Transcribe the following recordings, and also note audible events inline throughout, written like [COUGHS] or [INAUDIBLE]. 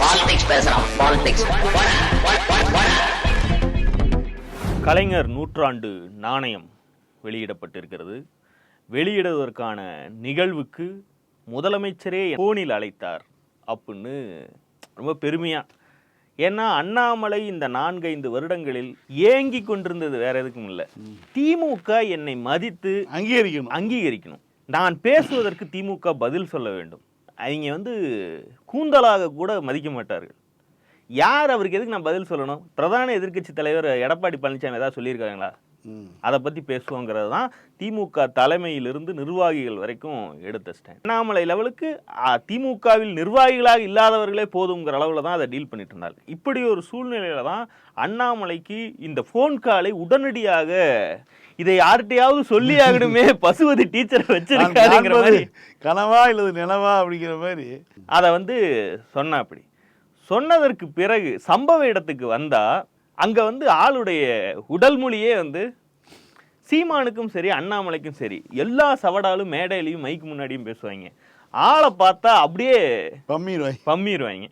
Politics பேசுறான் politics கலைஞர் நூற்றாண்டு நாணயம் வெளியிடப்பட்டிருக்கிறது. வெளியிடுவதற்கான நிகழ்வுக்கு முதலமைச்சரே போனில் அழைத்தார் அப்படின்னு ரொம்ப பெருமையா. ஏன்னா அண்ணாமலை இந்த நான்கைந்து வருடங்களில் ஏங்கி கொண்டிருந்தது வேற எதுக்கும் இல்லை. திமுக என்னை மதித்து அங்கீகரிக்கணும். அங்கீகரிக்கணும். நான் பேசுவதற்கு திமுக பதில் சொல்ல வேண்டும். அவங்க வந்து கூந்தலாக கூட மதிக்க மாட்டார்கள். யார் அவருக்கு எதுக்கு நான் பதில் சொல்லணும்? பிரதான எதிர்க்கட்சி தலைவர் எடப்பாடி பழனிசாமி ஏதாவது சொல்லியிருக்காங்களா. அதை பற்றி பேசுவோங்கிறது தான் திமுக தலைமையிலிருந்து நிர்வாகிகள் வரைக்கும் எடுத்த ஸ்டாண்ட் அண்ணாமலை லெவலுக்கு திமுகவில் நிர்வாகிகளாக இல்லாதவர்களே போதுங்கிற அளவில் தான் அதை டீல் பண்ணிட்டு இருந்தாங்க இப்படி ஒரு சூழ்நிலையில தான் அண்ணாமலைக்கு இந்த ஃபோன் காலை உடனடியாக இதை யார்கிட்டயாவது சொல்லி ஆகணுமே? [LAUGHS] பசுவதி டீச்சரை வச்சிருக்காருங்கிற மாதிரி. கனவா இல்லது நிலவா அப்படிங்கிற மாதிரி? அதை வந்து சொன்னா அப்படி. சொன்னதற்கு பிறகு சம்பவ இடத்துக்கு வந்தா அங்க வந்து ஆளுடைய உடல் மொழியே வந்து சீமானுக்கும் சரி அண்ணாமலைக்கும் சரி எல்லா சவடாலும் மேடையிலையும் மைக்கு முன்னாடியும் பேசுவாங்க. ஆளை பார்த்தா அப்படியே பம்மீர் பம்மிடுவாங்க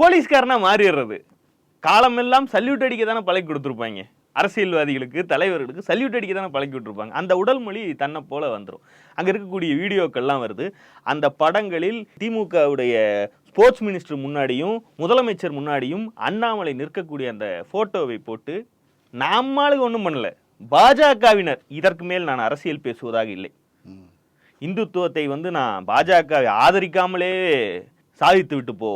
போலீஸ்காரனா மாறிடுறது. காலமெல்லாம் சல்யூட் அடிக்க தானே பழக்கி கொடுத்துருப்பாங்க அரசியல்வாதிகளுக்கு தலைவர்களுக்கு சல்யூட் அடிக்க தானே பழக்கி விட்டுருப்பாங்க. அந்த உடல் மொழி தன்னை போல வந்துடும் அங்கே இருக்கக்கூடிய வீடியோக்கள்லாம் வருது. அந்த படங்களில் திமுகவுடைய ஸ்போர்ட்ஸ் மினிஸ்டர் முன்னாடியும் முதலமைச்சர் முன்னாடியும் அண்ணாமலை நிற்கக்கூடிய அந்த ஃபோட்டோவை போட்டு நம்மளுக்கு ஒன்றும் பண்ணல. பாஜகவினர் இதற்கு மேல் நான் அரசியல் பேசுவதாக இல்லை. இந்துத்துவத்தை வந்து நான் பாஜகவை ஆதரிக்காமலே சாதித்து விட்டு போ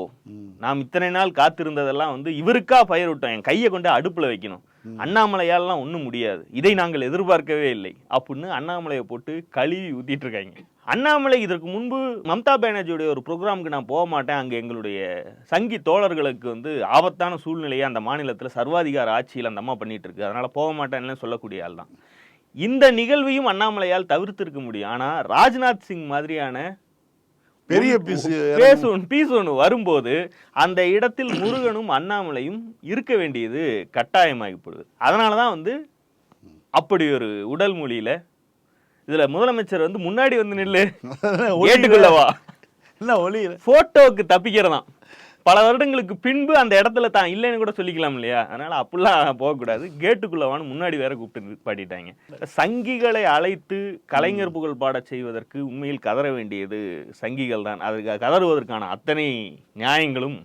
நாம் இத்தனை நாள் காத்திருந்ததெல்லாம் வந்து இவருக்கா பயிர் விட்டோம். என் கையை கொண்டு அடுப்புல வைக்கணும். அண்ணாமலையாலலாம் ஒன்றும் முடியாது. இதை நாங்கள் எதிர்பார்க்கவே இல்லை. அப்படின்னு அண்ணாமலையை போட்டு கழுவி ஊத்திட்டு இருக்காங்க. அண்ணாமலை இதற்கு முன்பு மம்தா பானர்ஜியுடைய ஒரு ப்ரோக்ராமுக்கு நான் போக மாட்டேன். அங்கே எங்களுடைய சங்கி தோழர்களுக்கு வந்து ஆபத்தான சூழ்நிலையை அந்த மாநிலத்தில் சர்வாதிகார ஆட்சியில் அந்த அம்மா பண்ணிட்டு இருக்கு. அதனால போக மாட்டேன்னு சொல்லக்கூடிய ஆள் தான் இந்த நிகழ்வையும் அண்ணாமலையால் தவிர்த்திருக்க முடியும். ஆனால் ராஜ்நாத் சிங் மாதிரியான பெரிய பீஸ் பேசு பீஸ் ஒன்று வரும்போது அந்த இடத்தில் முருகனும் அண்ணாமலையும் இருக்க வேண்டியது கட்டாயமாகிப்படுது. அதனால தான் வந்து அப்படி ஒரு உடல் மொழியில இதுல முதலமைச்சர் வந்து முன்னாடி வந்து நில்லு. ஏட்டுக்குள்ளவா [LAUGHS] என்ன ஒளியில. போட்டோவுக்கு [LAUGHS] தப்பிக்கிறதாம் பல வருடங்களுக்கு பின்பு அந்த இடத்துல தான் இல்லைன்னு கூட சொல்லிக்கலாம் இல்லையா? அதனால அப்படிலாம் போகக்கூடாது. கேட்டுக்குள்ளவான்னு முன்னாடி வேற கூப்பிட்டு பாடிட்டாங்க. சங்கிகளை அழைத்து கலைஞர் புகழ் பாடச் செய்வதற்கு உண்மையில் கதற வேண்டியது சங்கிகள் தான். அதுக்கு கதறுவதற்கான அத்தனை நியாயங்களும்.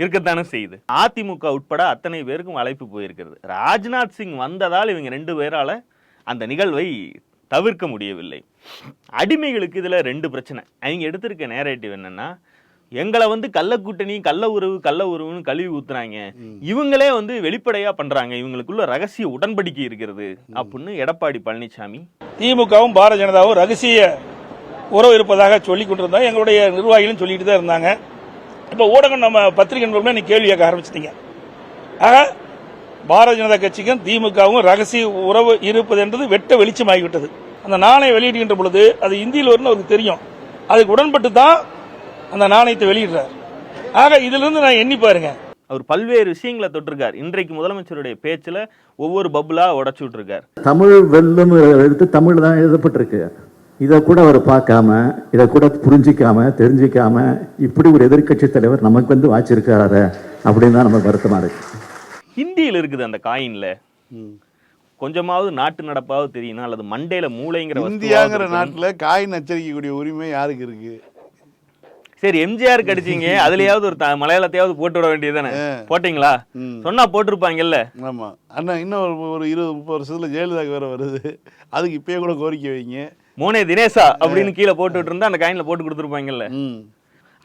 இருக்கத்தானே செய்யுது. அதிமுக உட்பட அத்தனை பேருக்கும் அழைப்பு போயிருக்கிறது. ராஜ்நாத் சிங் வந்ததால் இவங்க ரெண்டு பேரால அந்த நிகழ்வை தவிர்க்க முடியவில்லை. அடிமைகளுக்கு இதுல ரெண்டு பிரச்சனை. அவங்க எடுத்திருக்க நேரேட்டிவ் என்னன்னா எங்களை வந்து கள்ள கூட்டணி கள்ள உறவு கள்ள உறவுன்னு கழுவி ஊத்துறாங்க. இவங்களே வந்து வெளிப்படையா பண்றாங்க. இவங்களுக்குள்ள ரகசிய உடன்படிக்கை இருக்கிறது அப்படின்னு எடப்பாடி பழனிசாமி திமுகவும் பாரதிய ஜனதாவும் ரகசிய உறவு இருப்பதாக சொல்லிக் கொண்டிருந்தோம். எங்களுடைய நிர்வாகிகளும் சொல்லிட்டு தான் இருந்தாங்க. இப்போ ஊடகம் நம்ம பத்திரிகை நண்பர்களும் நீ கேள்வி கேட்க ஆரம்பிச்சிட்டீங்க. ஆக பாரதிய ஜனதா கட்சிக்கும் திமுகவும் ரகசிய உறவு இருப்பது என்பது வெட்ட வெளிச்சமாகிவிட்டது. அந்த நாணயம் வெளியிடுகின்ற பொழுது அது இந்தியில் வரும்னு அவருக்கு தெரியும். அதுக்கு உடன்பட்டு தான் அந்த நாணயத்தை வெளியிடுறார். ஆக இதிலிருந்து நான் எண்ணி பாருங்க. அவர் பல்வேறு விஷயங்களை தொட்டிருக்கார். இன்றைக்கு முதலமைச்சருடைய பேச்சுல ஒவ்வொரு பப்புலா உடச்சு விட்டுருக்கார். தமிழ் வெல்லும் எழுத்து தமிழ் தான் எழுதப்பட்டிருக்கு. இதை கூட அவர் பார்க்காம இதை கூட புரிஞ்சிக்காம தெரிஞ்சிக்காம இப்படி ஒரு எதிர்க்கட்சி தலைவர் நமக்கு வந்து வாச்சிருக்காரு அப்படின்னு தான் நம்ம வருத்தமா இருக்கு. ஹிந்தியில் இருக்குது அந்த காயின்ல. ம். கொஞ்சமாவது நாட்டு நடப்பாவது தெரியும்னா அல்லது மண்டையில மூளைங்கிற இந்தியாங்கிற. நாட்டுல காயின் அச்சரிக்கக்கூடிய உரிமை யாருக்கு இருக்கு? சரி எம்ஜிஆர் கடிச்சீங்க. [LAUGHS] அதுலயாவது ஒரு மலையாளத்தையாவது போட்டு விட வேண்டியதுதானே? போட்டீங்களா. சொன்னா போட்டிருப்பாங்கல்ல? ஆமா. அண்ணா இன்னும் ஒரு இருபது முப்பது வருஷத்துல ஜெயலலிதாக்கு வேற வருது. அதுக்கு இப்பயே கூட கோரிக்கை வைங்க. மோனே தினேசா அப்படின்னு கீழே போட்டுட்டு இருந்தா அந்த காயின்ல போட்டு கொடுத்துருப்பாங்கல்ல?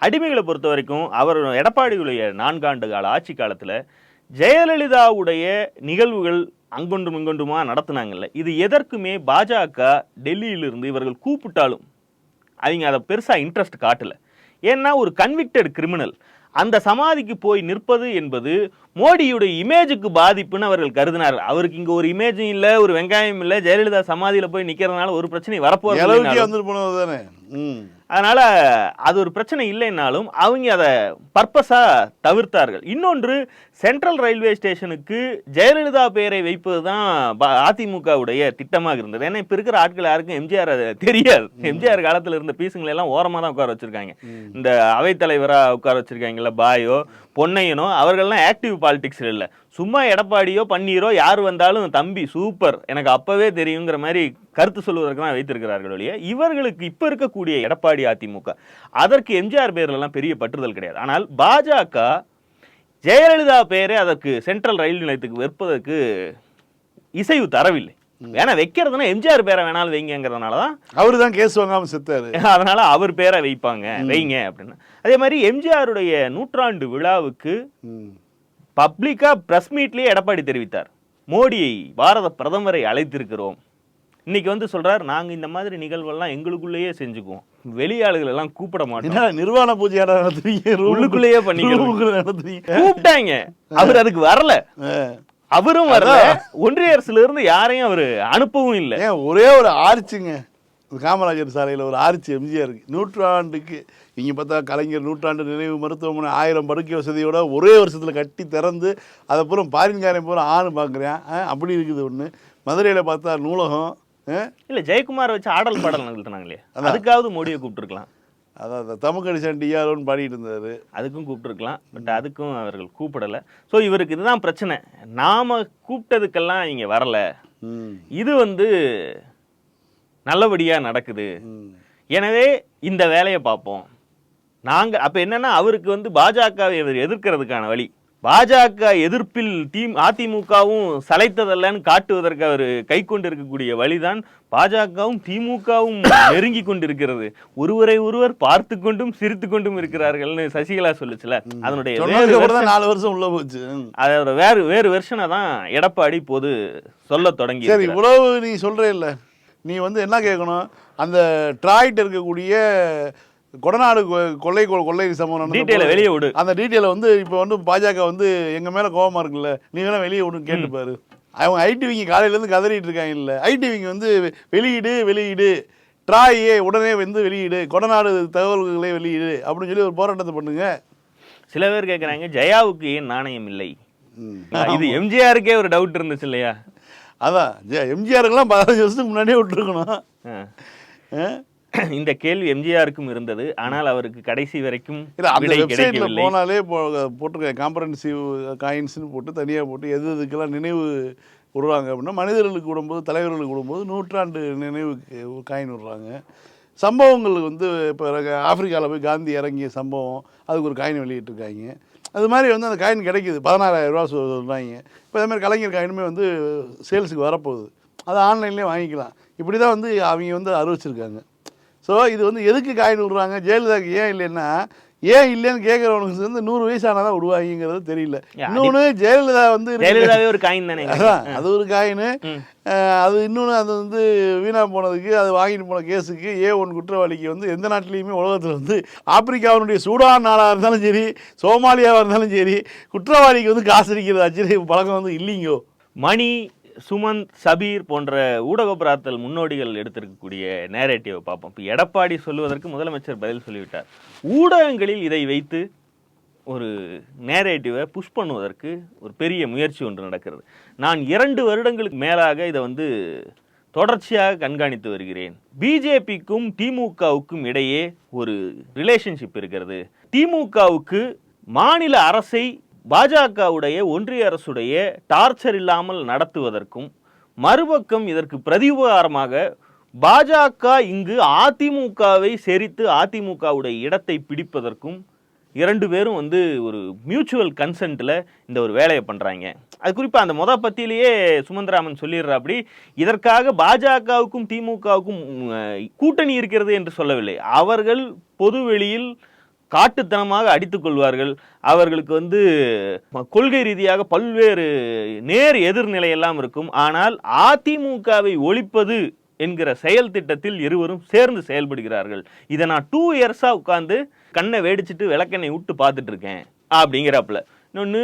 அடிமைகளை பொறுத்த வரைக்கும் அவர் எடப்பாடியுடைய நான்காண்டு கால ஆட்சி காலத்துல ஜெயலலிதாவுடைய நிகழ்வுகள் அங்கொன்றும் இங்கொன்றுமா நடத்துனாங்கல்ல. இது எதற்குமே பாஜக டெல்லியிலிருந்து இவர்கள் கூப்பிட்டாலும் அவங்க அதை பெருசா இன்ட்ரெஸ்ட் காட்டல. ஏன்னா ஒரு கன்விக்டட் கிரிமினல் அந்த சமாதிக்கு போய் நிற்பது என்பது மோடியுடைய இமேஜுக்கு பாதிப்புன்னு அவர்கள் கருதினார் அவருக்கு இங்க ஒரு இமேஜும் இல்ல ஒரு வெங்காயம் இல்ல ஜெயலலிதா சமாதியில போய் நிக்கிறதுனால ஒரு பிரச்சனை ம். அதனால அது ஒரு பிரச்சனை இல்லைன்னாலும் அவங்க அதை பர்பஸா தவிர்த்தார்கள். இன்னொன்று சென்ட்ரல் ரயில்வே ஸ்டேஷனுக்கு ஜெயலலிதா பெயரை வைப்பது தான் அதிமுகவுடைய திட்டமாக இருந்தது. ஏன்னா இப்ப இருக்கிற ஆட்கள் யாருக்கும் எம்ஜிஆர் தெரியாது. எம்ஜிஆர் காலத்துல இருந்த பீசுங்களை எல்லாம் ஓரமா தான் உட்கார வச்சிருக்காங்க. இந்த அவைத்தலைவரா உட்கார வச்சிருக்காங்கல்ல பாயோ பொன்னையனோ அவர்கள்லாம் ஆக்டிவ் பாலிடிக்ஸ் இல்ல. சும்மா எடப்பாடியோ பன்னீரோ யார் வந்தாலும் தம்பி சூப்பர் எனக்கு அப்பவே தெரியுங்கிற மாதிரி கருத்து சொல்வதற்கு தான் வைத்திருக்கிறார்கள் ஒழிய இவர்களுக்கு இப்ப இருக்கக்கூடிய எடப்பாடி அதிமுக அதற்கு எம்ஜிஆர் பேர்ல எல்லாம் பெரிய பற்றுதல் கிடையாது. ஆனால் பாஜக ஜெயலலிதா பெயரை அதற்கு சென்ட்ரல் ரயில் நிலையத்துக்கு வைப்பதற்கு இசைவு தரவில்லை. வேணா வைக்கிறதுனா எம்ஜிஆர் பேரை வேணாலும் வைங்கிறதுனால தான் அவரு தான் கேஸ் வாங்காம செத்தாரு. [LAUGHS] அதனால அவர் பேரை வைப்பாங்க. வைங்க அப்படின்னு. அதே மாதிரி எம்ஜிஆருடைய நூற்றாண்டு விழாவுக்கு ம். பப்ளிக்கா பிரஸ் மீட்லயே எடப்பாடி தெரிவித்தார். மோடியை பாரத பிரதமரை அழைத்திருக்கிறோம். இன்னைக்கு வந்து சொல்றார் நாங்க இந்த மாதிரி நிகழ்வெல்லாம் எங்களுக்குள்ளேயே செஞ்சுக்குவோம். வெளியாளுகள் எல்லாம் கூப்பிட மாட்டோம். நிர்வாண பூஜையாட நடத்துறீங்க? உள்ளுக்குள்ளேயே நடத்துறீங்க? கூப்பிட்டாங்க. அவர் அதுக்கு வரல. அவரும் வரல. ஒன்றிய அரசுல இருந்து யாரையும் அவர் அனுப்பவும் இல்லை. ஒரே ஒரு ஆர்ச்சுங்க. காமராஜர் சாலையில் ஒரு ஆர்ச்சி எம்ஜிஆர் இருக்கு நூற்றாண்டுக்கு இங்கே பார்த்தா கலைஞர் நூற்றாண்டு நினைவு மருத்துவமனை ஆயிரம் படுக்கை வசதியோட ஒரே வருஷத்தில் கட்டி திறந்து அதை பூரா பாரின்காரன் பூரா ஆணு பார்க்குறேன் அப்படி இருக்குது ஒன்று மதுரையில் பார்த்தா நூலகம்? இல்ல ஜெயக்குமார் வச்சு ஆடல் பாடல் நிகழ்த்தினாங்களே அதுக்காவது மோடியை கூப்பிட்டுருக்கலாம். அதான் அந்த தமுக்கடி சாண்டி யாரோன்னு பாடிட்டு இருந்தார். அதுக்கும் கூப்பிட்டுருக்கலாம். பட் அதுக்கும் அவர்கள் கூப்பிடல. ஸோ இவருக்கு இதுதான் பிரச்சனை. நாம கூப்பிட்டதுக்கெல்லாம் இங்க வரல. இது வந்து நல்லபடியா நடக்குது. எனவே இந்த வேலையை பார்ப்போம். நாங்க அப்ப என்னன்னா அவருக்கு வந்து பாஜகவை எதிர் எதிர்க்கிறதுக்கான வழி. பாஜக எதிர்ப்பில் தி அதிமுகவும் சளைத்ததல்லன்னு காட்டுவதற்கு அவர் கை கொண்டு இருக்கக்கூடிய வழிதான் பாஜகவும் திமுகவும் [COUGHS] நெருங்கி கொண்டிருக்கிறது. ஒருவரை ஒருவர் பார்த்து கொண்டும் சிரித்து கொண்டும் இருக்கிறார்கள்னு சசிகலா சொல்லுச்சுல அதனுடைய நாலு வருஷம் உள்ள போச்சு. அதோட வேறு வேறு வெர்ஷனை தான் எடப்பாடி இப்போது சொல்ல தொடங்கி சரி. இவ்வளவு நீ சொல்றே இல்ல நீ வந்து என்ன கேட்கணும்? அந்த ட்ராய்ட் இருக்கக்கூடிய கொடநாடு கொள்ளை கொள்ளை சம்பவம் டீட்டெயிலை வெளியே விடு. அந்த டீட்டெயிலை வந்து இப்போ வந்து பாஜக வந்து எங்க மேல கோவமா இருக்குல்ல நீ வேணா வெளியே விடுன்னு கேட்டுப்பாரு. அவங்க ஐடிவிங்க காலையில இருந்து கதறிட்டு இருக்காங்க இல்ல. ஐடிவிங்க வந்து வெளியிடு வெளியிடு. ட்ராயே உடனே வந்து வெளியிடு. கொடநாடு தகவல்களை வெளியிடு. அப்படின்னு சொல்லி ஒரு போராட்டத்தை பண்ணுங்க. சில பேர் கேக்குறாங்க ஜெயாவுக்கு ஏன் நாணயம் இல்லை. இது எம்ஜிஆருக்கே ஒரு டவுட் இருந்துச்சு இல்லையா? அதான் எம்ஜிஆருக்கெல்லாம் பதினஞ்சு வருஷத்துக்கு முன்னாடியே விட்டுருக்கணும்? [COUGHS] இந்த கேள்வி எம்ஜிஆருக்கும் இருந்தது. ஆனால் அவருக்கு கடைசி வரைக்கும் போனாலே போட்டிருக்க காம்பரன்சிவ் காயின்ஸ்னு போட்டு தனியாக போட்டு எது எதுக்கெல்லாம் நினைவு விடுறாங்க அப்படின்னா மனிதர்களுக்கு விடும்போது தலைவர்களுக்கு விடும்போது நூற்றாண்டு நினைவுக்கு காயின் விடுறாங்க. சம்பவங்கள் வந்து இப்போ ஆப்பிரிக்காவில் போய் காந்தி இறங்கிய சம்பவம் அதுக்கு ஒரு காயின் வெளியிட்டிருக்காங்க. அது மாதிரி வந்து அந்த காயின் கிடைக்குது. பதினாறாயிரம் ரூபா சொல்~ சொல்றாங்க. இப்போ அதே மாதிரி கலைஞர் காயினுமே வந்து சேல்ஸுக்கு வரப்போகுது. அதை ஆன்லைன்லேயே வாங்கிக்கலாம். இப்படி தான் வந்து அவங்க வந்து அறிவிச்சிருக்காங்க. ஸோ இது வந்து எதுக்கு காயின் விடுறாங்க? ஜெயலலிதாக்கு ஏன் இல்லைன்னா ஏன் இல்லைன்னு கேட்குறவனுக்கு வந்து நூறு வயசு ஆனால் தான் விடுவாங்கிறது தெரியல இன்னொன்று ஜெயலலிதா வந்து ஜெயலலிதாவே ஒரு காயின் தானே அதான் அது ஒரு காயின். அது இன்னொன்று அது வந்து வீணாக போனதுக்கு அது வாங்கிட்டு போன கேஸுக்கு ஏ ஒன் குற்றவாளிக்கு வந்து எந்த நாட்டிலையுமே உலகத்தில் வந்து ஆப்பிரிக்காவினுடைய சூடான் நாடாக இருந்தாலும் சரி சோமாலியாவாக இருந்தாலும் சரி குற்றவாளிக்கு வந்து காசு அடிக்கிறது ஆச்சரிய பழக்கம் வந்து இல்லைங்கோ. மணி சுமந்த் சபீர் போன்ற ஊடக பிரார்த்தல் முன்னோடிகள் எடுத்திருக்கக்கூடிய நேரேட்டிவை பார்ப்போம். இப்போ எடப்பாடி சொல்லுவதற்கு முதலமைச்சர் பதில் சொல்லிவிட்டார். ஊடகங்களில் இதை வைத்து ஒரு நேரேட்டிவை புஷ் பண்ணுவதற்கு ஒரு பெரிய முயற்சி ஒன்று நடக்கிறது. நான் இரண்டு வருடங்களுக்கு மேலாக இதை வந்து தொடர்ச்சியாக கண்காணித்து வருகிறேன். பிஜேபிக்கும் திமுகவுக்கும் இடையே ஒரு ரிலேஷன்ஷிப் இருக்கிறது. திமுகவுக்கு மாநில அரசை பாஜகவுடைய ஒன்றிய அரசுடைய டார்ச்சர் இல்லாமல் நடத்துவதற்கும் மறுபக்கம் இதற்கு பிரதிபகாரமாக பாஜக இங்கு அதிமுகவை செரித்து அதிமுகவுடைய இடத்தை பிடிப்பதற்கும் இரண்டு பேரும் வந்து ஒரு மியூச்சுவல் கன்சென்ட்டில் இந்த ஒரு வேலையை பண்ணுறாங்க அது குறிப்பாக அந்த முத பத்தியிலேயே சுமந்திராமன் சொல்லிடுறா அப்படி இதற்காக பாஜகவுக்கும் திமுகவுக்கும் கூட்டணி இருக்கிறது என்று சொல்லவில்லை. அவர்கள் பொதுவெளியில் காட்டுத்தனமாக அடித்துக் கொள்வார்கள். அவர்களுக்கு வந்து கொள்கை ரீதியாக பல்வேறு நேர் எதிர்நிலை எல்லாம் இருக்கும். ஆனால் அதிமுகவை ஒழிப்பது என்கிற செயல் திட்டத்தில் இருவரும் சேர்ந்து செயல்படுகிறார்கள். இதை நான் டூ இயர்ஸாக உட்காந்து கண்ணை வேடிச்சிட்டு விளக்கெண்ணை விட்டு பார்த்துட்டு இருக்கேன் அப்படிங்கிறாப்புல இன்னொன்று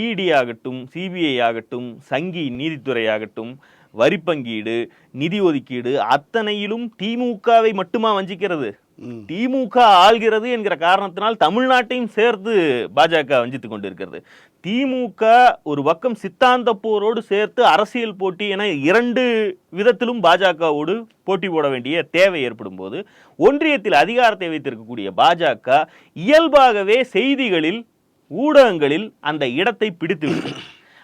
இடி ஆகட்டும் சிபிஐ ஆகட்டும் சங்கி நீதித்துறை ஆகட்டும் வரி பங்கீடு நிதி ஒதுக்கீடு அத்தனையிலும் திமுகவை மட்டுமா வஞ்சிக்கிறது? திமுக ஆள்கிறது என்கிற காரணத்தினால் தமிழ்நாட்டையும் சேர்த்து பாஜக வஞ்சித்து கொண்டிருக்கிறது திமுக ஒரு பக்கம் சித்தாந்த போரோடு சேர்த்து அரசியல் போட்டி என இரண்டு விதத்திலும் பாஜகவோடு போட்டி போட வேண்டிய தேவை ஏற்படும் போது ஒன்றியத்தில் அதிகாரத்தை வைத்திருக்கக்கூடிய பாஜக இயல்பாகவே செய்திகளில் ஊடகங்களில் அந்த இடத்தை பிடித்து விட்டது.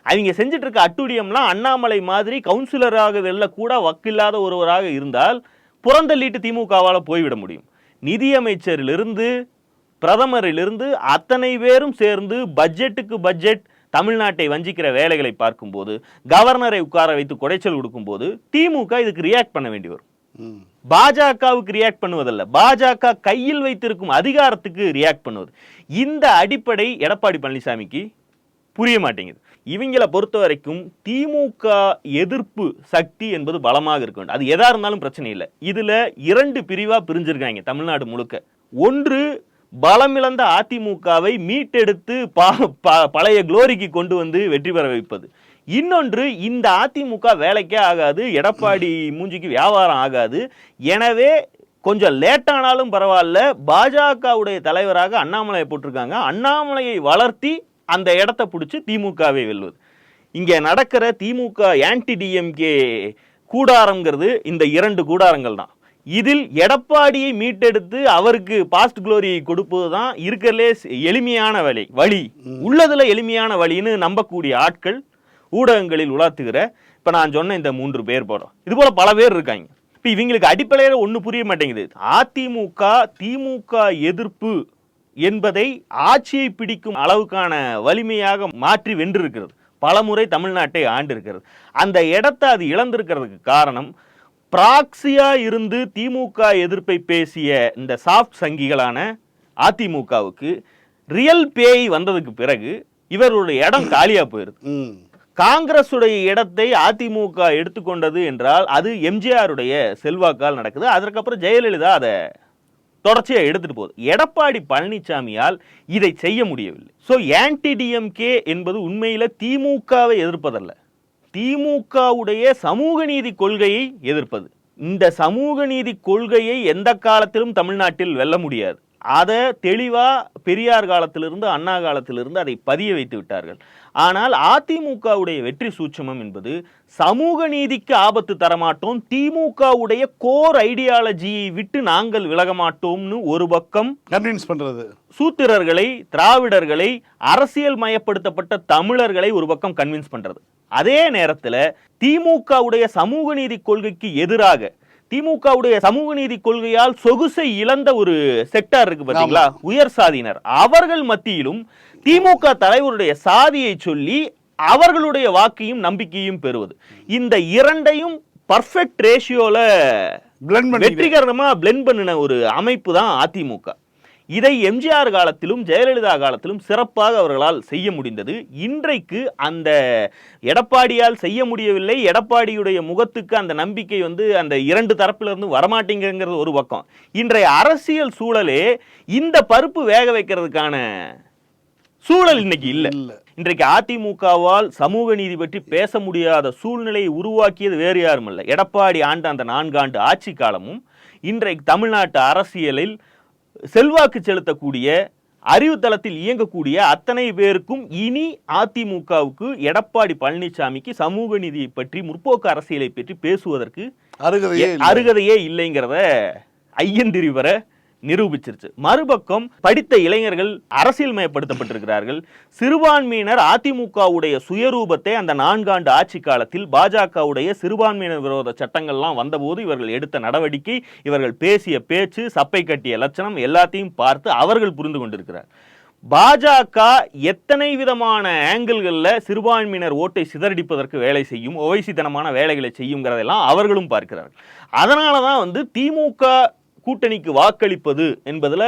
அவங்க செஞ்சுட்டு இருக்க அட்டுடியம்லாம் அண்ணாமலை மாதிரி கவுன்சிலராக வெல்லக்கூட வக்கில்லாத ஒருவராக இருந்தால் புறந்தள்ளிட்டு திமுகவால் போய்விட முடியும் நிதியமைச்சரிலிருந்து பிரதமரிலிருந்து அத்தனை பேரும் சேர்ந்து பட்ஜெட்டுக்கு பட்ஜெட் தமிழ்நாட்டை வஞ்சிக்கிற வேலைகளை பார்க்கும்போது கவர்னரை உட்கார வைத்து குடைச்சல் கொடுக்கும்போது திமுக இதுக்கு ரியாக்ட் பண்ண வேண்டி வரும். பாஜகவுக்கு ரியாக்ட் பண்ணுவதல்ல. பாஜக கையில் வைத்திருக்கும் அதிகாரத்துக்கு ரியாக்ட் பண்ணுவது. இந்த அடிப்படை எடப்பாடி பழனிசாமிக்கு புரிய மாட்டேங்குது. இவங்களை பொறுத்த வரைக்கும் திமுக எதிர்ப்பு சக்தி என்பது பலமாக இருக்க வேண்டும். அது எதா இருந்தாலும் பிரச்சனை இல்லை. இதுல இரண்டு பிரிவா பிரிஞ்சிருக்காங்க தமிழ்நாடு முழுக்க. ஒன்று பலமிழந்த அதிமுகவை மீட்டெடுத்து ப- பழைய குளோரிக்கு கொண்டு வந்து வெற்றி பெற வைப்பது. இன்னொன்று இந்த அதிமுக வேலைக்கே ஆகாது எடப்பாடி மூஞ்சிக்கு வியாபாரம் ஆகாது. எனவே கொஞ்சம் லேட்டானாலும் பரவாயில்ல பாஜகவுடைய தலைவராக அண்ணாமலையை போட்டிருக்காங்க. அண்ணாமலையை வளர்த்தி அந்த இடத்த பிடிச்சி திமுகவை வெல்வது. இங்கே நடக்கிற திமுக ஆன்டி டிஎம்கே கூடாரங்கிறது இந்த இரண்டு கூடாரங்கள் தான். இதில் எடப்பாடியை மீட்டெடுத்து அவருக்கு பாஸ்ட் குளோரியை கொடுப்பது தான் இருக்கிறதுலே எளிமையான வழி வழி. உள்ளதுல எளிமையான வழின்னு நம்பக்கூடிய ஆட்கள் ஊடகங்களில் உலாத்துகிற இப்ப நான் சொன்ன இந்த மூன்று பேர் போறோம். இது போல பல பேர் இருக்காங்க. இப்ப இவங்களுக்கு அடிப்படையில ஒண்ணு புரிய மாட்டேங்குது. அதிமுக திமுக எதிர்ப்பு என்பதை ஆட்சியை பிடிக்கும் அளவுக்கான வலிமையாக மாற்றி வென்றிருக்கிறது. பலமுறை தமிழ்நாட்டை ஆண்டிருக்கிறது. அந்த இடத்தை அது இழந்திருக்கிறதுக்கு காரணம் பிராக்சியா இருந்து திமுக எதிர்ப்பை பேசிய இந்த சாஃப்ட் சங்கிகளான அதிமுகவுக்கு ரியல் பேய் வந்ததுக்கு பிறகு இவருடைய இடம் காலியா போயிருது. காங்கிரசுடைய இடத்தை அதிமுக எடுத்துக்கொண்டது என்றால் அது எம்ஜிஆருடைய செல்வாக்கால் நடக்குது. அதற்கப்புறம் ஜெயலலிதா அதை தொடர்ச்சியாக எடுத்துட்டு போகுது. எடப்பாடி பழனிசாமியால் இதை செய்ய முடியவில்லை. ஸோ ஆன்டி டிஎம்கே என்பது உண்மையில் திமுகவை எதிர்ப்பதல்ல. திமுகவுடைய சமூக நீதி கொள்கையை எதிர்ப்பது. இந்த சமூக நீதி கொள்கையை எந்த காலத்திலும் தமிழ்நாட்டில் வெல்ல முடியாது. அதை தெளிவா பெரியார் காலத்திலிருந்து அண்ணா காலத்திலிருந்து அதை பதிய வைத்து விட்டார்கள். ஆனால் அதிமுகவுடைய வெற்றி சூட்சமம் என்பது சமூக நீதிக்கு ஆபத்து தரமாட்டோம் திமுகவுடைய கோர் ஐடியாலஜியை விட்டு நாங்கள் விலக மாட்டோம்னு ஒரு பக்கம் கன்வின்ஸ் பண்றது. சூத்திரர்களை திராவிடர்களை அரசியல் மயப்படுத்தப்பட்ட தமிழர்களை ஒரு பக்கம் கன்வின்ஸ் பண்றது. அதே நேரத்துல திமுகவுடைய சமூக நீதி கொள்கைக்கு எதிராக திமுகவுடைய சமூக நீதி கொள்கையால் சொகுசை இழந்த ஒரு செக்டார் இருக்கு பாத்தீங்களா? உயர் சாதியினர். அவர்கள் மத்தியிலும் திமுக தலைவருடைய சாதியை சொல்லி அவர்களுடைய வாக்கையும் நம்பிக்கையும் பெறுவது. இந்த இரண்டையும் பர்ஃபெக்ட் ரேஷியோல வெற்றிகரமா பிளெண்ட் பண்ணின ஒரு அமைப்பு தான் அதிமுக. இதை எம்ஜிஆர் காலத்திலும் ஜெயலலிதா காலத்திலும் சிறப்பாக அவர்களால் செய்ய முடிந்தது. இன்றைக்கு அந்த எடப்பாடியால் செய்ய முடியவில்லை. எடப்பாடியுடைய முகத்துக்கு அந்த நம்பிக்கை வந்து அந்த இரண்டு தரப்பிலிருந்து வரமாட்டேங்கிறது ஒரு பக்கம். இன்றைய அரசியல் சூழலே இந்த பருப்பு வேக வைக்கிறதுக்கான சூழல் இன்னைக்கு இல்ல. இன்றைக்கு அதிமுகவால் சமூக நீதி பற்றி பேச முடியாத சூழ்நிலையை உருவாக்கியது வேறு யாரும் இல்லை எடப்பாடி ஆண்ட அந்த நான்காண்டு ஆட்சி காலமும் இன்றைக்கு தமிழ்நாட்டு அரசியலில் செல்வாக்கு செலுத்தக்கூடிய அறிவுத்தளத்தில் இயங்கக்கூடிய அத்தனை பேருக்கும் இனி அதிமுகவுக்கு எடப்பாடி பழனிசாமிக்கு சமூக நீதியை பற்றி முற்போக்கு அரசியலை பற்றி பேசுவதற்கு அருகதையே. அருகதையே இல்லைங்கிறத ஐயந்திரி வர நிரூபிச்சிருச்சு. மறுபக்கம் படித்த இளைஞர்கள் அரசியல் மயப்படுத்தப்பட்டிருக்கிறார்கள் சிறுபான்மையினர் அதிமுகவுடைய சுயரூபத்தை அந்த நான்காண்டு ஆட்சி காலத்தில் பாஜகவுடைய சிறுபான்மையினர் விரோத சட்டங்கள்லாம் வந்தபோது இவர்கள் எடுத்த நடவடிக்கை இவர்கள் பேசிய பேச்சு சப்பை கட்டிய லட்சணம் எல்லாத்தையும் பார்த்து அவர்கள் புரிந்து கொண்டிருக்கிறார். பாஜக எத்தனை விதமான ஆங்கிள்களில் சிறுபான்மையினர் ஓட்டை சிதறடிப்பதற்கு வேலை செய்யும் ஒவைசித்தனமான வேலைகளை செய்யுங்கிறதெல்லாம் அவர்களும் பார்க்கிறார்கள். அதனால தான் வந்து திமுக கூட்டணிக்கு வாக்களிப்பது என்பதுல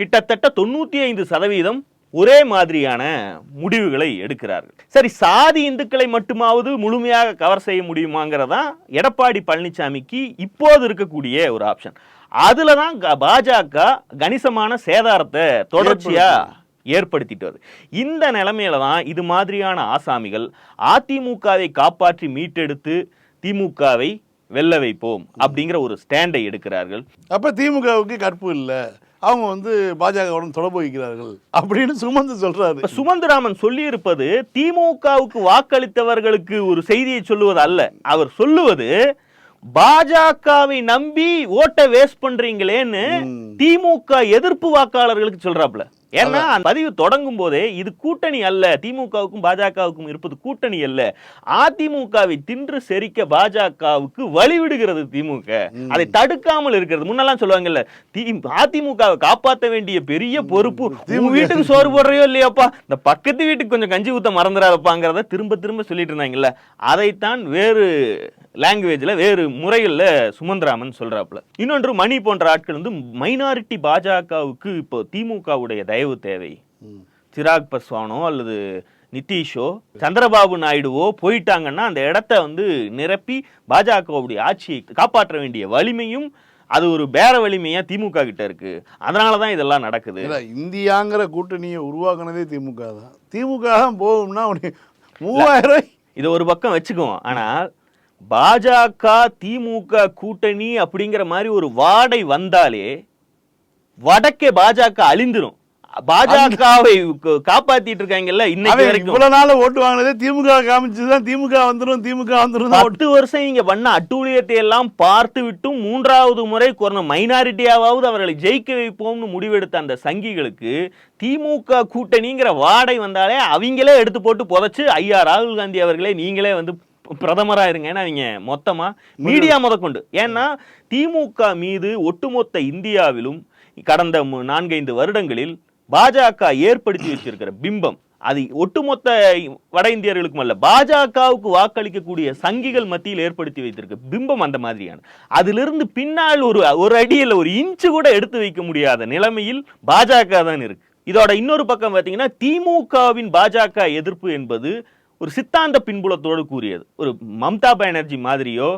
கிட்டத்தட்ட தொண்ணூத்தி ஐந்து சதவீதம் ஒரே மாதிரியான முடிவுகளை எடுக்கிறார்கள். சரி சாதி இந்துக்களை மட்டுமாவது முழுமையாக கவர் செய்ய முடியுமாங்கிறதா எடப்பாடி பழனிசாமிக்கு இப்போது இருக்கக்கூடிய ஒரு ஆப்ஷன் அதுல தான் பாஜக கணிசமான சேதாரத்தை தொடர்ச்சியா ஏற்படுத்திட்டு வருது. இந்த நிலைமையில தான் இது மாதிரியான ஆசாமிகள் அதிமுகவை காப்பாற்றி மீட்டெடுத்து திமுகவை வெல்ல வைப்போம் அப்படிங்கிற ஒரு ஸ்டாண்டை எடுக்கிறார்கள். அப்ப திமுகவுக்கு கற்பு இல்லை. அவங்க வந்து பாஜகவுடன் தொடர்பு வைக்கிறார்கள் அப்படின்னு சுமந்து சொல்றாரு. சுமந்திராமன் சொல்லியிருப்பது திமுகவுக்கு வாக்களித்தவர்களுக்கு ஒரு செய்தியை சொல்லுவது அல்ல. அவர் சொல்லுவது பாஜகவை நம்பி ஓட்டை வேஸ்ட் பண்றீங்களேன்னு திமுக எதிர்ப்பு வாக்காளர்களுக்கு சொல்றாப்ல ஏன்னா அந்த பதிவு தொடங்கும் போதே இது கூட்டணி அல்ல திமுகவுக்கும் பாஜகவுக்கும் இருப்பது கூட்டணி அல்ல. அதிமுகவை தின்று செரிக்க பாஜகவுக்கு வழிவிடுகிறது திமுக. அதை தடுக்காமல் இருக்கிறது. முன்னெல்லாம் சொல்லுவாங்கல்ல தி அதிமுகவை காப்பாற்ற வேண்டிய பெரிய பொறுப்பு உங்க வீட்டுக்கு சோறு போடுறையோ இல்லையாப்பா? இந்த பக்கத்து வீட்டுக்கு கொஞ்சம் கஞ்சி ஊத்த மறந்துடாதப்பாங்கிறத திரும்ப திரும்ப சொல்லிட்டு இருந்தாங்கல்ல. அதைத்தான் வேறு லாங்குவேஜ்ல வேறு முறையில் சுமந்திராமன் சொல்றாப்புல. இன்னொன்று மணி போன்ற ஆட்கள் வந்து மைனாரிட்டி பாஜகவுக்கு இப்போ திமுகவுடைய தயவு தேவை. சிராக் பஸ்வானோ அல்லது நிதிஷோ சந்திரபாபு நாயுடுவோ போயிட்டாங்கன்னா அந்த இடத்த வந்து நிரப்பி பாஜகவுடைய ஆட்சியை காப்பாற்ற வேண்டிய வலிமையும் அது ஒரு பேர வலிமையா திமுக கிட்ட இருக்கு. அதனால தான் இதெல்லாம் நடக்குது. இந்தியாங்கிற கூட்டணியை உருவாக்குனதே திமுக தான். திமுக தான் போகும்னா மூவாயிரம் இதை ஒரு பக்கம் வச்சுக்குவோம். ஆனால் பாஜக திமுக கூட்டணி அப்படிங்கிற மாதிரி ஒரு வாடை வந்தாலே வடக்கே பாஜக அழிந்துரும். பாஜகவை காப்பாத்திட்டு இருக்காங்கல்ல இன்னைக்கு வரைக்கும். இவ்வளவு நாள் ஓட்டு வாங்கினதே திமுக காமிச்சுதான் திமுக வந்துரும் திமுக ஓட்டு பத்து வருஷம் இங்க பண்ண அட்டூழியத்தை எல்லாம் பார்த்து விட்டும் மூன்றாவது முறை கொரோனா மைனாரிட்டியாவது அவர்களை ஜெயிக்க வைப்போம்னு முடிவெடுத்த அந்த சங்கிகளுக்கு திமுக கூட்டணிங்கிற வாடை வந்தாலே அவங்களே எடுத்து போட்டு புதைச்சு ஐயா ராகுல் காந்தி அவர்களே நீங்களே வந்து பிரதமரா இருங்கன்னு அவங்க மொத்தமா மீடியா முதற்கொண்டு. ஏன்னா திமுக மீது ஒட்டுமொத்த இந்தியாவிலும் கடந்த நான்கைந்து வருடங்களில் பாஜக ஏற்படுத்தி வச்சிருக்கிற பிம்பம் அது ஒட்டுமொத்த வட இந்தியர்களுக்கும் அல்ல பாஜகவுக்கு வாக்களிக்கக்கூடிய சங்கிகள் மத்தியில் ஏற்படுத்தி வைத்திருக்க பிம்பம் அந்த மாதிரியான. அதிலிருந்து பின்னால் ஒரு ஒரு அடியில் ஒரு இன்ச்சு கூட எடுத்து வைக்க முடியாத நிலைமையில் பாஜக தான் இருக்கு. இதோட இன்னொரு பக்கம் பார்த்தீங்கன்னா திமுகவின் பாஜக எதிர்ப்பு என்பது ஒரு சித்தாந்த பின்புலத்தோடு கூறியது. ஒரு மம்தா பானர்ஜி மாதிரியோ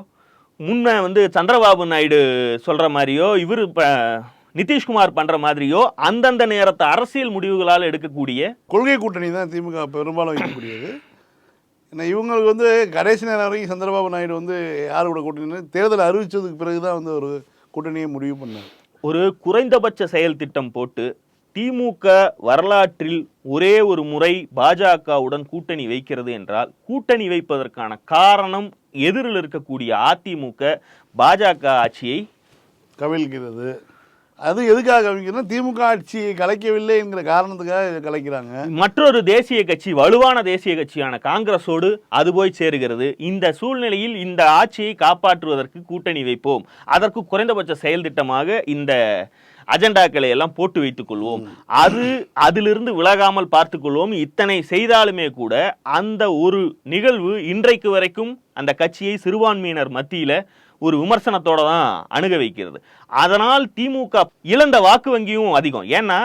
முன்ன வந்து சந்திரபாபு நாயுடு சொல்ற மாதிரியோ இவர் நிதிஷ்குமார் பண்ற மாதிரியோ அந்தந்த நேரத்து அரசியல் முடிவுகளால் எடுக்கக்கூடிய கொள்கை கூட்டணி தான் திமுக பெரும்பாலும் வைக்கக்கூடியது. ஏன்னா இவங்களுக்கு வந்து கடைசி நேரம் வரைக்கும் சந்திரபாபு நாயுடு வந்து யார் கூட கூட்டணி தேர்தல் அறிவிச்சதுக்கு பிறகு தான் வந்து ஒரு கூட்டணியை முடிவு பண்ணார். ஒரு குறைந்தபட்ச செயல் திட்டம் போட்டு திமுக வரலாற்றில் ஒரே ஒரு முறை பாஜகவுடன் கூட்டணி வைக்கிறது என்றால் கூட்டணி வைப்பதற்கான காரணம் எதிரில் இருக்கக்கூடிய அதிமுக பாஜக ஆட்சியை கவிழ்கிறது. அது எதுக்காக திமுக ஆட்சியை கலைக்கவில்லை என்கிற காரணத்துக்காக இதை கலைக்கிறாங்க. மற்றொரு தேசிய கட்சி வலுவான தேசிய கட்சியான காங்கிரஸோடு அது போய் சேருகிறது. இந்த சூழ்நிலையில் இந்த ஆட்சியை காப்பாற்றுவதற்கு கூட்டணி வைப்போம். அதற்கு குறைந்தபட்ச செயல் திட்டமாக இந்த அஜெண்டாக்களை எல்லாம் போட்டு வைத்துக் கொள்வோம் அது அதிலிருந்து விலகாமல் பார்த்துக்கொள்வோம். இத்தனை செய்தாலுமே கூட அந்த ஒரு நிகழ்வு இன்றைக்கு வரைக்கும் அந்த கட்சியை சிறுபான்மையினர் மத்தியில ஒரு விமர்சனத்தோட தான் அணுக வைக்கிறது. அதனால் திமுக இழந்த வாக்கு வங்கியும் அதிகம். ஏன்னா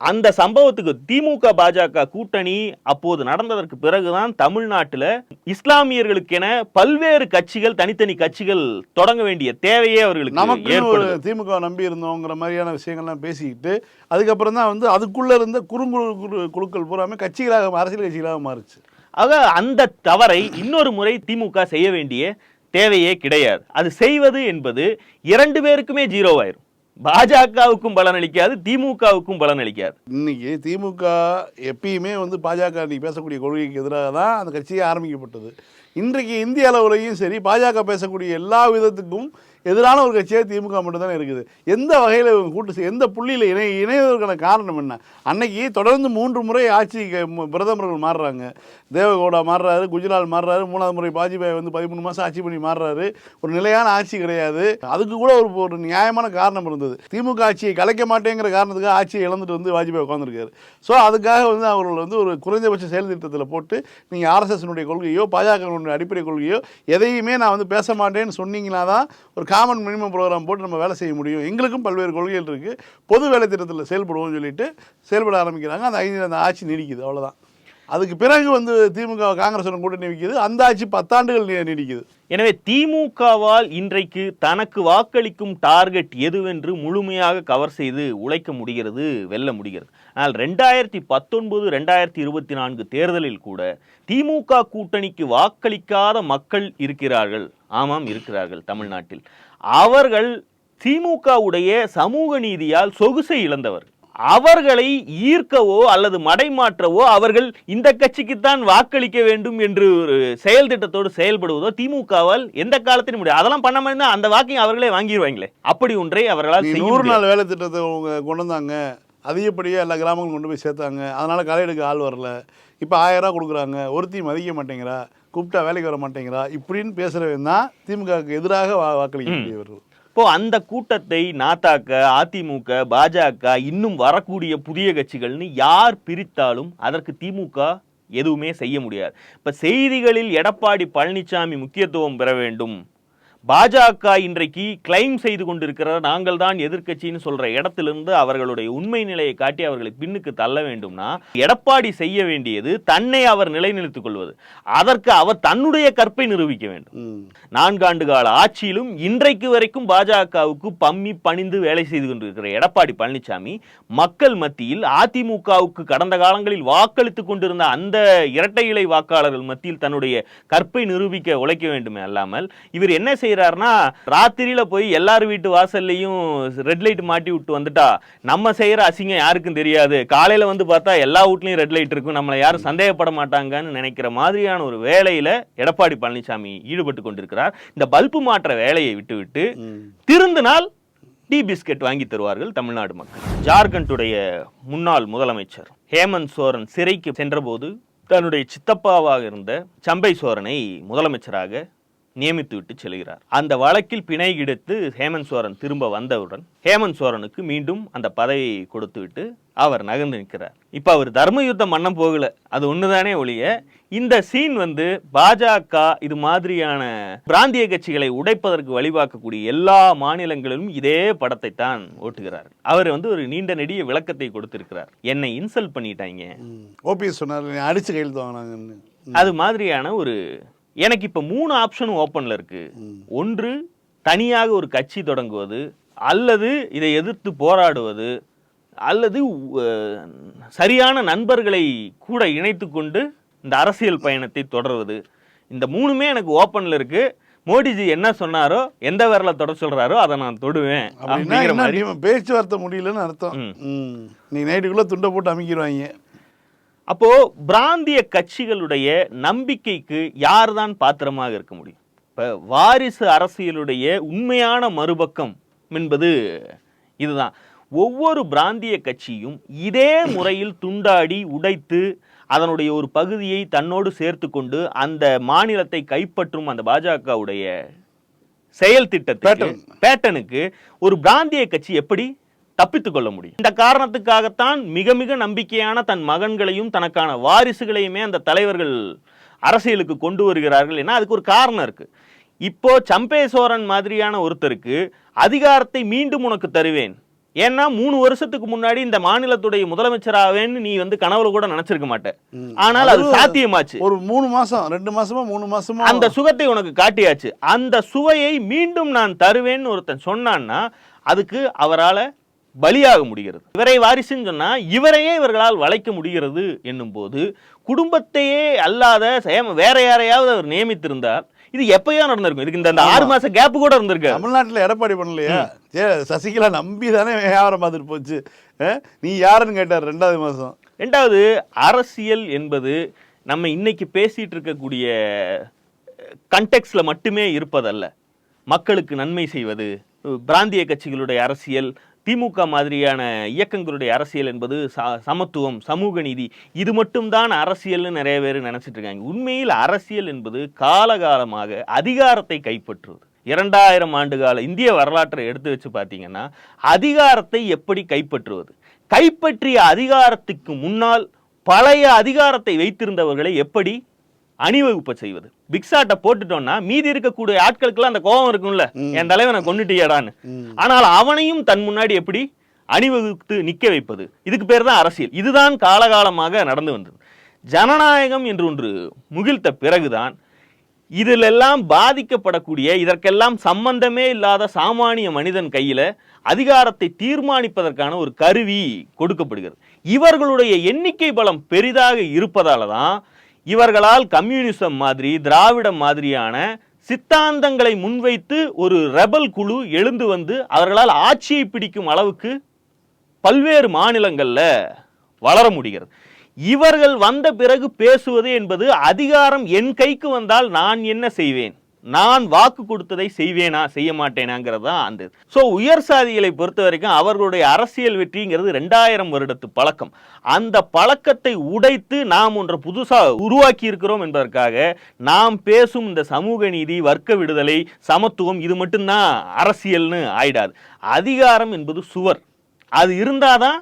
அந்த சம்பவத்துக்கு திமுக பாஜக கூட்டணி அப்போது நடந்ததற்கு பிறகுதான் தமிழ்நாட்டில் இஸ்லாமியர்களுக்கென பல்வேறு கட்சிகள் தனித்தனி கட்சிகள் தொடங்க வேண்டிய தேவையே அவர்களுக்கு நமக்கு திமுக நம்பி இருந்தோங்கிற மாதிரியான விஷயங்கள்லாம் பேசிக்கிட்டு அதுக்கப்புறம் தான் வந்து அதுக்குள்ள இருந்த குறுங்குழு குழு குழுக்கள் பூராமே கட்சிகளாக அரசியல் கட்சிகளாக மாறுச்சு. ஆக அந்த தவறை இன்னொரு முறை திமுக செய்ய வேண்டிய தேவையே கிடையாது. அது செய்வது என்பது இரண்டு பேருக்குமே ஜீரோவாயிரும். பாஜகவுக்கும் பலனளிக்காது திமுகவுக்கும் பலன் அளிக்காது. இன்னைக்கு திமுக எப்பயுமே வந்து பாஜக இன்னைக்கு பேசக்கூடிய கொள்கைக்கு எதிராக தான் அந்த கட்சியை ஆரம்பிக்கப்பட்டது. இன்றைக்கு இந்திய அளவுலையும் சரி பாஜக பேசக்கூடிய எல்லா விதத்துக்கும் எதிரான ஒரு கட்சியாக திமுக மட்டும்தானே இருக்குது. எந்த வகையில் இவங்க கூட்டு எந்த புள்ளியில் இணை இணைவதற்கான காரணம் என்ன? அன்னைக்கு தொடர்ந்து மூன்று முறை ஆட்சி பிரதமர்கள் மாறுறாங்க. தேவகவுடா மாறுறாரு குஜரால் மாறுறாரு மூணாவது முறை வாஜ்பாய் வந்து பதிமூணு மாதம் ஆட்சி பண்ணி மாறுறாரு. ஒரு நிலையான ஆட்சி கிடையாது. அதுக்கு கூட ஒரு ஒரு நியாயமான காரணம் இருந்தது. திமுக ஆட்சியை கலைக்க மாட்டேங்கிற காரணத்துக்காக ஆட்சியை இழந்துட்டு வந்து வாஜ்பாய் உட்காந்துருக்காரு ஸோ அதுக்காக வந்து அவர்கள் வந்து ஒரு குறைந்தபட்ச செயல் திட்டத்தில் போட்டு நீங்கள் ஆர்எஸ்எஸ்னுடைய கொள்கையோ பாஜகவினுடைய அடிப்படை கொள்கையோ எதையுமே நான் வந்து பேச மாட்டேன்னு சொன்னீங்கன்னா தான் ஒரு காமன் மினிமம் ப்ரோக்ராம் போட்டு நம்ம வேலை செய்ய முடியும். எங்களுக்கும் பல்வேறு கொள்கைகள் இருக்குது பொது வேலை திட்டத்தில் செயல்படுவோம்னு சொல்லிட்டு செயல்பட ஆரம்பிக்கிறாங்க. அந்த ஐந்து அந்த ஆட்சி நீடிக்குது. அவ்வளோதான் அதுக்கு பிறகு வந்து திமுக காங்கிரஸ் கூட்டணி நிற்கிது. அந்த ஆட்சி பத்தாண்டுகள் நீடிக்குது. எனவே திமுகவால் இன்றைக்கு தனக்கு வாக்களிக்கும் டார்கெட் எதுவென்று முழுமையாக கவர் செய்து உழைக்க முடிகிறது வெல்ல முடிகிறது. ஆனால் ரெண்டாயிரத்தி பத்தொன்பது ரெண்டாயிரத்தி இருபத்தி நான்கு தேர்தலில் கூட திமுக கூட்டணிக்கு வாக்களிக்காத மக்கள் இருக்கிறார்கள். ஆமாம் இருக்கிறார்கள் தமிழ்நாட்டில். அவர்கள் திமுகவுடைய சமூக நீதியால் சொகுசை இழந்தவர். அவர்களை ஈர்க்கவோ அல்லது மடைமாற்றவோ அவர்கள் இந்த கட்சிக்குத்தான் வாக்களிக்க வேண்டும் என்று ஒரு செயல் திட்டத்தோடு செயல்படுவதோ திமுகவால் எந்த காலத்திலும் முடியாது. அதெல்லாம் பண்ண மாதிரி அந்த வாக்கையும் அவர்களே வாங்கிடுவாங்களே அப்படி ஒன்றை அவர்களால் நூறு. நாள் வேலை திட்டத்தை கொண்டு வந்தாங்க அதிகப்படியாக எல்லா கிராமங்களும் கொண்டு போய் சேர்த்தாங்க. அதனால் களை எடுக்க ஆள் வரல. இப்போ ஆயிரம் ரூபா கொடுக்குறாங்க. ஒருத்தி மதிக்க மாட்டேங்கிறா. கூப்பிட்டா வேலைக்கு வர மாட்டேங்கிறா இப்படின்னு பேசுறவன் தான் திமுகவுக்கு எதிராக வா வாக்களிக்கக்கூடியவர்கள். இப்போ அந்த கூட்டத்தை நாத்தாக்க அதிமுக பாஜக இன்னும் வரக்கூடிய புதிய கட்சிகள்னு யார் பிரித்தாலும் அதற்கு திமுக எதுவுமே செய்ய முடியாது. இப்ப செய்திகளில் எடப்பாடி பழனிசாமி முக்கியத்துவம் பெற வேண்டும். பாஜக இன்றைக்கு கிளைம் செய்து கொண்டிருக்கிற நாங்கள் தான் எதிர்க்கட்சின்னு சொல்ற இடத்திலிருந்து அவர்களுடைய உண்மை நிலையை காட்டி அவர்களை பின்னுக்கு தள்ள வேண்டும்னா எடப்பாடி செய்ய வேண்டியது தன்னை அவர் நிலைநிறுத்திக் கொள்வது. அதற்கு அவர் தன்னுடைய கற்பை நிரூபிக்க வேண்டும். நான்காண்டு கால ஆட்சியிலும் இன்றைக்கு வரைக்கும் பாஜகவுக்கு பம்மி பணிந்து வேலை செய்து கொண்டிருக்கிற எடப்பாடி பழனிசாமி மக்கள் மத்தியில் அதிமுகவுக்கு கடந்த காலங்களில் வாக்களித்துக் கொண்டிருந்த அந்த இரட்டை இலை வாக்காளர்கள் மத்தியில் தன்னுடைய கற்பை நிரூபிக்க உழைக்க வேண்டுமே அல்லாமல் இவர் என்ன செய்யறாருன்னா ராத்திரியில போய் எல்லார் வீட்டு வாசல்லையும் ரெட் லைட் மாட்டி விட்டு வந்துட்டா நம்ம செய்யற அசிங்கம் யாருக்கும் தெரியாது. காலையில வந்து பார்த்தா எல்லா வீட்லயும் ரெட் லைட் இருக்கும். நம்மளை யாரும் சந்தேகப்பட மாட்டாங்கன்னு நினைக்கிற மாதிரியான ஒரு வேலையில எடப்பாடி பழனிசாமி ஈடுபட்டு கொண்டிருக்கிறார். இந்த பல்பு மாற்ற வேலையை விட்டுவிட்டு திருந்தினால் டீ பிஸ்கெட் வாங்கி தருவார்கள் தமிழ்நாடு மக்கள். ஜார்க்கண்டுடைய முன்னாள் முதலமைச்சர் ஹேமந்த் சோரன் சிறைக்கு சென்றபோது தன்னுடைய சித்தப்பாவாக இருந்த சம்பை சோரனை முதலமைச்சராக நியமித்து விட்டு செல்கிறார். அந்த வழக்கில் பிணை கிடைத்து ஹேமந்த் சோரன் திரும்ப வந்தவுடன் ஹேமந்த் சோரனுக்கு மீண்டும் அந்த பதவியை கொடுத்து விட்டு அவர் நகர்ந்து நிற்கிறார். இப்ப அவர் தர்ம யுத்தம் பண்ண போகல. அது ஒண்ணுதானே ஒழிய இந்த சீன் வந்து பாஜக இது மாதிரியான பிராந்திய கட்சிகளை உடைப்பதற்கு வழிபார்க்கக்கூடிய எல்லா மாநிலங்களிலும் இதே படத்தை தான் ஓட்டுகிறார். அவர் வந்து ஒரு நீண்ட நெடிய விளக்கத்தை கொடுத்திருக்கிறார். என்னை இன்சல்ட் பண்ணிட்டாங்க ஓபிஎஸ் சொன்னார் அடிச்சு வாங்கினாங்கன்னு. அது மாதிரியான ஒரு எனக்கு இப்ப மூணு ஆப்ஷனும் ஓப்பன்ல இருக்கு. ஒன்று தனியாக ஒரு கட்சி தொடங்குவது அல்லது இதை எதிர்த்து போராடுவது அல்லது சரியான நண்பர்களை கூட இணைத்து கொண்டு இந்த அரசியல் பயணத்தை தொடர்வது. இந்த மூணுமே எனக்கு ஓப்பன்ல இருக்கு. மோடிஜி என்ன சொன்னாரோ எந்த விரல தொட சொல்றாரோ அதை நான் தொடுவேன். அப்படிங்கிற மாதிரி. பேச்சுவார்த்தை முடியலன்னு அர்த்தம். நீ நைட்டுக்குள்ளே துண்டை போட்டு அமைக்கிடுவாங்க அப்போ பிராந்திய கட்சிகளுடைய நம்பிக்கைக்கு யார் தான் பாத்திரமாக இருக்க முடியும்? இப்ப வாரிசு அரசியலுடைய உண்மையான மறுபக்கம் என்பது இதுதான். ஒவ்வொரு பிராந்திய கட்சியும் இதே முறையில் துண்டாடி உடைத்து அதனுடைய ஒரு பகுதியை தன்னோடு சேர்த்து கொண்டு அந்த மாநிலத்தை கைப்பற்றும் அந்த பாஜகவுடைய செயல் திட்டத்துக்கு பேட்டனுக்கு ஒரு பிராந்திய கட்சி எப்படி? தப்பித்துக் கொள்ள முடியும். இந்த காரணத்துக்காகத்தான் மிக மிக நம்பிக்கையான தன் மகன்களையும் தனக்கான வாரிசுகளையுமே அந்த தலைவர்கள் அரசியலுக்கு கொண்டு வருகிறார்கள் ஏன்னா அதுக்கு ஒரு காரணம் இருக்கு. இப்போ சம்பேசோரன் மாதிரியான ஒருத்தருக்கு அதிகாரத்தை மீண்டும் உனக்கு தருவேன். ஏன்னா மூணு வருஷத்துக்கு முன்னாடி இந்த மாநிலத்துடைய முதலமைச்சராவேன்னு நீ வந்து கனவுல கூட நினைச்சிருக்க மாட்ட. ஆனால் அது அது சாத்தியமாச்சு. ஒரு மூணு மாசம் ரெண்டு மாசமா மூணு மாசமா? அந்த சுகத்தை உனக்கு காட்டியாச்சு. அந்த சுவையை மீண்டும் நான் தருவேன்னு ஒருத்தன் சொன்னான்னா அதுக்கு அவரால பலியாக முடிகிறது. இவரை வாரிசுன்னு சொன்னா இவரையே இவர்களால் வளைக்க முடிகிறது என்னும் போது குடும்பத்தையே அல்லாத சேம வேற யாரையாவது அவர் நியமித்திருந்தார் இது எப்பயோ நடந்திருக்கும். இதுக்கு இந்த ஆறு மாச கேப் கூட இருந்திருக்கு. தமிழ்நாட்டுல எடப்பாடி பண்ணலையா? சசிகலா நம்பி தானே வியாபாரம் பார்த்துட்டு போச்சு. நீ யாருன்னு கேட்டார் ரெண்டாவது மாசம். ரெண்டாவது அரசியல் என்பது நம்ம இன்னைக்கு பேசிட்டு இருக்கக்கூடிய கண்டெக்ஸ்ல மட்டுமே இருப்பதல்ல. மக்களுக்கு நன்மை செய்வது பிராந்திய கட்சிகளுடைய அரசியல் திமுக மாதிரியான இயக்கங்களுடைய அரசியல் என்பது ச- சமத்துவம் சமூக நீதி இது மட்டும்தான் அரசியல்னு நிறைய பேர் நினச்சிட்டு இருக்காங்க. உண்மையில் அரசியல் என்பது காலகாலமாக அதிகாரத்தை கைப்பற்றுவது. இரண்டாயிரம் ஆண்டு கால இந்திய வரலாற்றை எடுத்து வச்சு பார்த்தீங்கன்னா அதிகாரத்தை எப்படி கைப்பற்றுவது? கைப்பற்றிய அதிகாரத்துக்கு முன்னால் பழைய அதிகாரத்தை வைத்திருந்தவர்களை எப்படி அணிவகுப்ப செய்வது? பிக்ஸாட்டை போட்டுட்டோம்னா மீதி இருக்கக்கூடிய ஆட்களுக்கெல்லாம் அந்த கோபம் இருக்கும்ல. என் தலைவனை கொண்டுட்டியடான்னு ஆனால் அவனையும் தன் முன்னாடி எப்படி அணிவகுத்து நிக்க வைப்பது? இதுக்கு பேர் தான் அரசியல். இதுதான் காலகாலமாக நடந்து வந்தது. ஜனநாயகம் என்று ஒன்று முகிழ்த்த பிறகுதான் இதிலெல்லாம் பாதிக்கப்படக்கூடிய இதற்கெல்லாம் சம்பந்தமே இல்லாத சாமானிய மனிதன் கையில அதிகாரத்தை தீர்மானிப்பதற்கான ஒரு கருவி கொடுக்கப்படுகிறது. இவர்களுடைய எண்ணிக்கை பலம் பெரிதாக இருப்பதால தான் இவர்களால் கம்யூனிசம் மாதிரி திராவிடம் மாதிரியான சித்தாந்தங்களை முன்வைத்து ஒரு ரெபல் குழு எழுந்து வந்து அவர்களால் ஆட்சியை பிடிக்கும் அளவுக்கு பல்வேறு மாநிலங்களில் வளர முடிகிறது. இவர்கள் வந்த பிறகு பேசுவது என்பது அதிகாரம் என் கைக்கு வந்தால் நான் என்ன செய்வேன்? நான் வாக்கு கொடுத்ததை செய்வேனா செய்ய மாட்டேனாங்கிறது தான் அந்த ஸோ உயர் சாதிகளை பொறுத்த வரைக்கும் அவர்களுடைய அரசியல் வெற்றிங்கிறது ரெண்டாயிரம் வருடத்து பழக்கம். அந்த பழக்கத்தை உடைத்து நாம் ஒன்றை புதுசாக உருவாக்கி இருக்கிறோம் என்பதற்காக நாம் பேசும் இந்த சமூக நீதி வர்க்க விடுதலை சமத்துவம் இது மட்டும்தான் அரசியல்னு ஆயிடாது. அதிகாரம் என்பது சுவர். அது இருந்தாதான்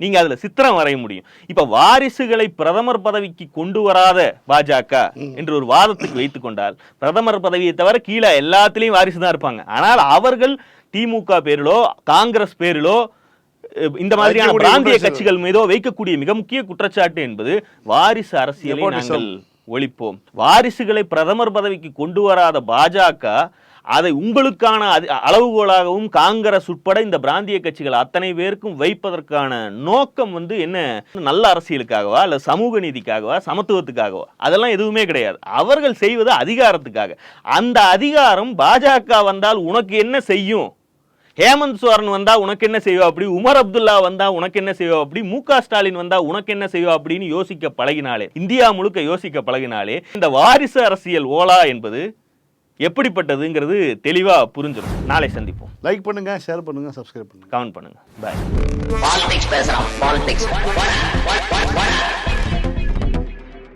நீங்க அதுல சித்திரம் வரைய முடியும் இப்ப வாரிசுகளை பிரதமர் பதவிக்கு கொண்டு வராத பாஜக என்று ஒரு வாதத்துக்கு வைத்துக் கொண்டால் பிரதமர் பதவியை தவிர கீழே எல்லாத்துலயும் வாரிசு தான் இருப்பாங்க ஆனால் அவர்கள் திமுக பேரிலோ காங்கிரஸ் பேரிலோ இந்த மாதிரியான பிராந்திய. கட்சிகள் மீதோ வைக்கக்கூடிய மிக முக்கிய குற்றச்சாட்டு என்பது வாரிசு அரசியலை. நாங்கள் ஒழிப்போம் வாரிசுகளை பிரதமர் பதவிக்கு கொண்டு வராத பாஜக அதை உங்களுக்கான அதி- அளவுகோலாகவும் காங்கிரஸ் உட்பட இந்த பிராந்திய கட்சிகள் அத்தனை பேருக்கும் வைப்பதற்கான நோக்கம் வந்து என்ன? நல்ல அரசியலுக்காகவா? இல்ல சமூக நீதிக்காகவா? சமத்துவத்துக்காகவா? அதெல்லாம் எதுவுமே கிடையாது. அவர்கள் செய்வது அதிகாரத்துக்காக. அந்த அதிகாரம் பாஜக வந்தால் உனக்கு என்ன செய்யும்? ஹேமந்த் சோரன் வந்தா உனக்கு என்ன செய்வா அப்படி? உமர் அப்துல்லா வந்தா உனக்கு என்ன செய்வா அப்படி? மு ஸ்டாலின் வந்தா உனக்கு என்ன செய்வா அப்படின்னு யோசிக்க பழகினாலே இந்தியா முழுக்க யோசிக்க பழகினாலே இந்த வாரிசு அரசியல் ஓலா என்பது எப்படிப்பட்டதுங்கிறது தெளிவா புரிஞ்சிடும். நாளை சந்திப்போம். லைக் பண்ணுங்க ஷேர் பண்ணுங்க சப்ஸ்கிரைப் பண்ணுங்க. கமெண்ட் பண்ணுங்க. பாய் பாலிடிக்ஸ் பேசுறான் பாலிடிக்ஸ்